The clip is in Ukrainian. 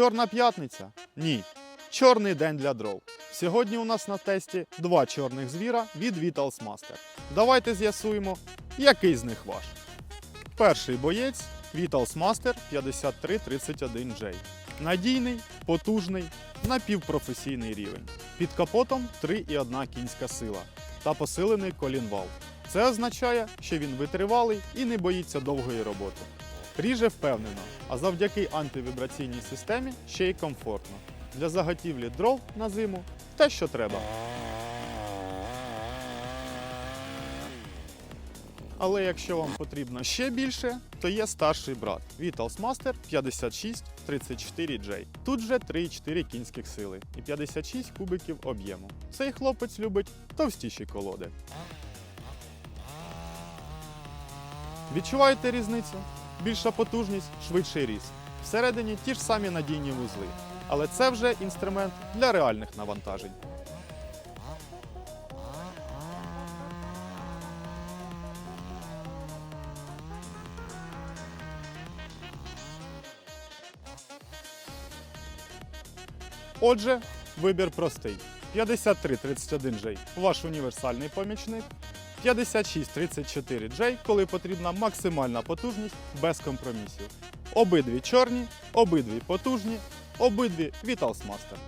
Чорна п'ятниця? Ні. Чорний день для дров. Сьогодні у нас на тесті два чорних звіра від Vitals Master. Давайте з'ясуємо, який з них ваш. Перший боєць Vitals Master 5331J. Надійний, потужний, напівпрофесійний рівень. Під капотом 3,1 кінська сила та посилений колінвал. Це означає, що він витривалий і не боїться довгої роботи. Ріже впевнено, а завдяки антивібраційній системі ще й комфортно. Для заготівлі дров на зиму те, що треба. Але якщо вам потрібно ще більше, то є старший брат Vitals Master 5634J. Тут вже 3,4 кінських сили і 56 кубиків об'єму. Цей хлопець любить товстіші колоди. Відчуваєте різницю? Більша потужність, швидший ріст. Всередині ті ж самі надійні вузли. Але це вже інструмент для реальних навантажень. Отже, вибір простий. 5331J ваш універсальний помічник. 5634J, коли потрібна максимальна потужність без компромісів. Обидві чорні, обидві потужні, обидві Vitals Master.